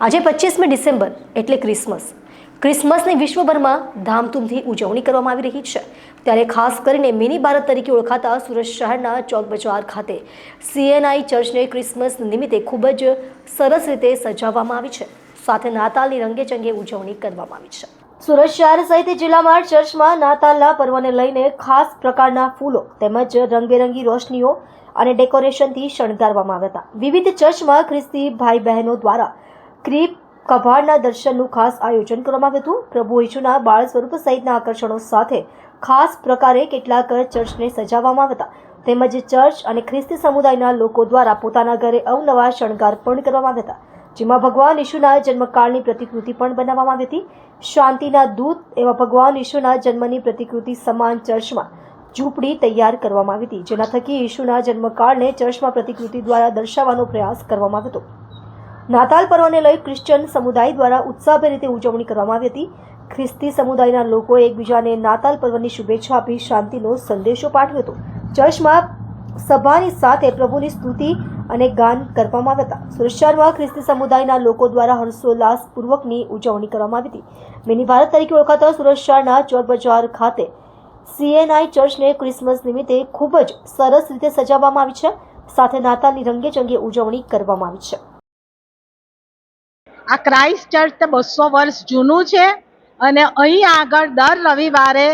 આજે પચીસમી ડિસેમ્બર એટલે ક્રિસમસ. ક્રિસમસની વિશ્વભરમાં ધામધૂમથી ઉજવણી કરવામાં આવી રહી છે. ત્યારે ખાસ કરીને મિની ભારત તરીકે ઓળખાતા સુરત શહેરના ચોક બજાર ખાતે સીએનઆઈ ચર્ચને ક્રિસમસ નિમિત્તે ખૂબ જ સરસ રીતે સજાવવામાં આવી છે. સાથે નાતાલની રંગેચંગે ઉજવણી કરવામાં આવી છે. સુરત શહેર સહિત જિલ્લામાં ચર્ચમાં નાતાલના પર્વને લઈને ખાસ પ્રકારના ફૂલો તેમજ રંગબેરંગી રોશનીઓ અને ડેકોરેશનથી શણગારવામાં આવ્યા હતા. વિવિધ ચર્ચમાં ખ્રિસ્તી ભાઈ બહેનો દ્વારા ક્રીપ કભાડના દર્શનનું ખાસ આયોજન કરવામાં આવ્યું હતું. પ્રભુ ઈશુના બાળ સ્વરૂપ સહિતના આકર્ષણો સાથે ખાસ પ્રકારે કેટલાક ચર્ચને સજાવવામાં હતા. તેમજ ચર્ચ અને ખ્રિસ્તી સમુદાયના લોકો દ્વારા પોતાના ઘરે અવનવા શણગાર પણ કરવામાં આવ્યા હતા. જેમાં ભગવાન ઈશુના જન્મકાળની પ્રતિકૃતિ પણ બનાવવામાં આવી હતી. શાંતિના દૂત એવા ભગવાન ઈશુના જન્મની પ્રતિકૃતિ સમાન ચર્ચમાં ઝૂંપડી તૈયાર કરવામાં આવી હતી. જેના થકી ઈશુના જન્મકાળને ચર્ચમાં પ્રતિકૃતિ દ્વારા દર્શાવવાનો પ્રયાસ કરવામાં આવ્યો હતો. નાતાલ પર્વને લઈ ક્રિશ્ચન સમુદાય દ્વારા ઉત્સાહભેર રીતે ઉજવણી કરવામાં આવી હતી. ખ્રિસ્તી સમુદાયના લોકોએ એકબીજાને નાતાલ પર્વની શુભેચ્છા આપી, શાંતિનો સંદેશો પાઠવ્યો હતો. ચર્ચમાં સભાની સાથે પ્રભુની સ્તુતિ અને ગાન કરવામાં આવ્યા હતા. સુરત ખ્રિસ્તી સમુદાયના લોકો દ્વારા હર્ષોલ્લાસપૂર્વકની ઉજવણી કરવામાં આવી હતી. મિની ભારત તરીકે ઓળખાતા સુરત શહેરના ચોર બજાર ખાતે સીએનઆઈ ચર્ચને ક્રિસમસ નિમિત્તે ખૂબ જ સરસ રીતે સજાવવામાં આવી છે. સાથે નાતાલની રંગેચંગે ઉજવણી કરવામાં આવી છે. આ ક્રાઇસ્ટ ચર્ચ તો બસો વર્ષ જૂનું છે અને અહીં આગળ દર રવિવારે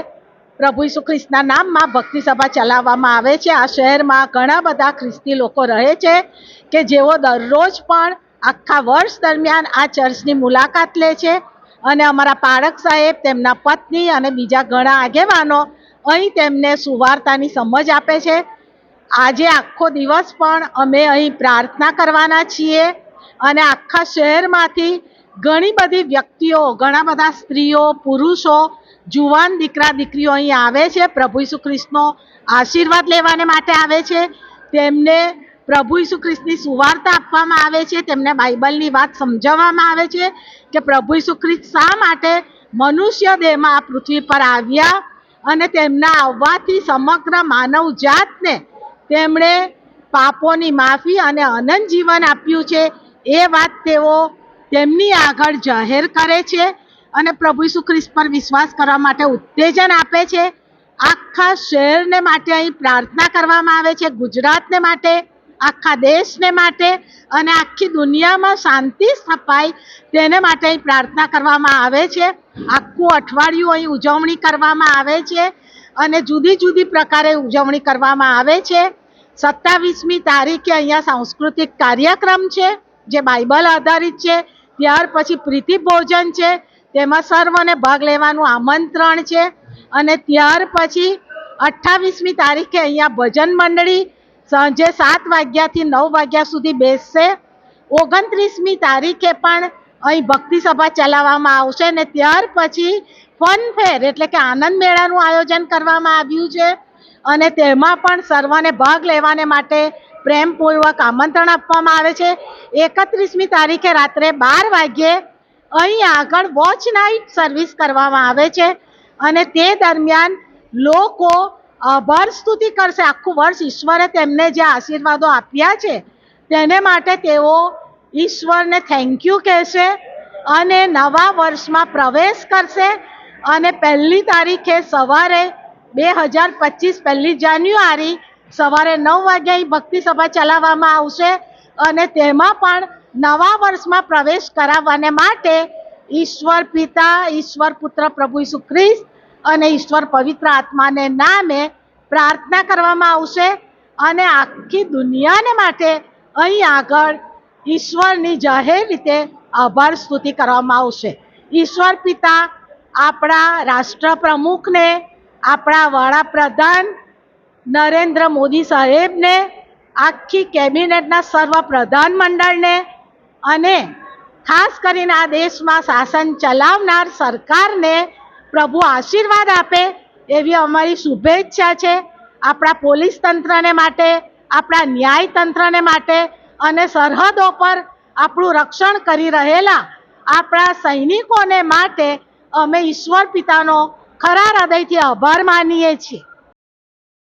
પ્રભુ ઈસુ ખ્રિસ્તના નામમાં ભક્તિ સભા ચલાવવામાં આવે છે. આ શહેરમાં ઘણા બધા ખ્રિસ્તી લોકો રહે છે કે જેઓ દરરોજ પણ આખા વર્ષ દરમિયાન આ ચર્ચની મુલાકાત લે છે અને અમારા પાળક સાહેબ, તેમના પત્ની અને બીજા ઘણા આગેવાનો અહીં તેમને સુવાર્તાની સમજ આપે છે. આજે આખો દિવસ પણ અમે અહીં પ્રાર્થના કરવાના છીએ. અને આખા શહેરમાંથી ઘણી બધી વ્યક્તિઓ, ઘણા બધા સ્ત્રીઓ, પુરુષો, જુવાન દીકરા, દીકરીઓ અહીં આવે છે. પ્રભુ ઈસુ ખ્રિસ્તનો આશીર્વાદ લેવાને માટે આવે છે. તેમને પ્રભુ ઈસુ ખ્રિસ્તની સુવાર્તા આપવામાં આવે છે. તેમને બાઇબલની વાત સમજાવવામાં આવે છે કે પ્રભુ ઈસુ ખ્રિસ્ત શા માટે મનુષ્ય દેહમાં આ પૃથ્વી પર આવ્યા અને તેમના આવવાથી સમગ્ર માનવ જાતને તેમણે પાપોની માફી અને અનંત જીવન આપ્યું છે. એ વાત તેઓ તેમની આગળ જાહેર કરે છે અને પ્રભુ ઈસુ ખ્રિસ્ત પર વિશ્વાસ કરવા માટે ઉત્તેજન આપે છે. આખા શહેરને માટે અહીં પ્રાર્થના કરવામાં આવે છે, ગુજરાતને માટે, આખા દેશને માટે અને આખી દુનિયામાં શાંતિ સ્થપાય તેને માટે અહીં પ્રાર્થના કરવામાં આવે છે. આખું અઠવાડિયું અહીં ઉજવણી કરવામાં આવે છે અને જુદી જુદી પ્રકારે ઉજવણી કરવામાં આવે છે. સત્તાવીસમી તારીખે અહીંયા સાંસ્કૃતિક કાર્યક્રમ છે. જે બાઇબલ આધારિત છે, ત્યાર પછી પ્રીતિ ભોજન છે, તેમાં સર્વને ભાગ લેવાનું આમંત્રણ છે અને ત્યાર પછી અઠ્ઠાવીસમી તારીખે અહીંયા ભજન મંડળી સાંજે સાત વાગ્યાથી નવ વાગ્યા સુધી બેસશે. ઓગણત્રીસમી તારીખે પણ અહીં ભક્તિ સભા ચલાવવામાં આવશે અને ત્યાર પછી ફન ફેર એટલે કે આનંદ મેળાનું આયોજન કરવામાં આવ્યું છે અને તેમાં પણ સર્વને ભાગ લેવાને માટે પ્રેમપૂર્વક આમંત્રણ આપવામાં આવે છે. એકત્રીસમી તારીખે રાત્રે બાર વાગ્યે અહીં આગળ વોચ નાઇટ સર્વિસ કરવામાં આવે છે અને તે દરમિયાન લોકો આભાર સ્તુતિ કરશે. આખું વર્ષ ઈશ્વરે તેમને જે આશીર્વાદો આપ્યા છે, તેને માટે તેઓ ઈશ્વરને થેન્ક યુ કહેશે અને નવા વર્ષમાં પ્રવેશ કરશે અને પહેલી તારીખે સવારે બે હજાર પચીસ, પહેલી જાન્યુઆરી સવારે નવ વાગ્યા ભક્તિ સભા ચલાવવામાં આવશે અને તેમાં પણ નવા વર્ષમાં પ્રવેશ કરાવવાને માટે ઈશ્વર પિતા, ઈશ્વર પુત્ર પ્રભુ ઈસુ ખ્રિસ્ત અને ઈશ્વર પવિત્ર આત્માને નામે પ્રાર્થના કરવામાં આવશે અને આખી દુનિયાને માટે અહીં આગળ ઈશ્વરની જાહેર રીતે આભાર સ્તુતિ કરવામાં આવશે. ઈશ્વર પિતા, આપણા રાષ્ટ્ર પ્રમુખને આપણા વડાપ્રધાન નરેન્દ્ર મોદી સાહેબને આખી કેબિનેટના સર્વ પ્રધાન મંડળને અને ખાસ કરીને આ દેશમાં શાસન ચલાવનાર સરકારને પ્રભુ આશીર્વાદ આપે એવી અમારી શુભેચ્છા છે. આપણા પોલીસ તંત્રને માટે, આપણા ન્યાય તંત્રને માટે અને સરહદો પર આપણું રક્ષણ કરી રહેલા આપણા સૈનિકોને માટે અમે ઈશ્વર પિતાનો ખરા હૃદયથી આભાર માનીએ છીએ.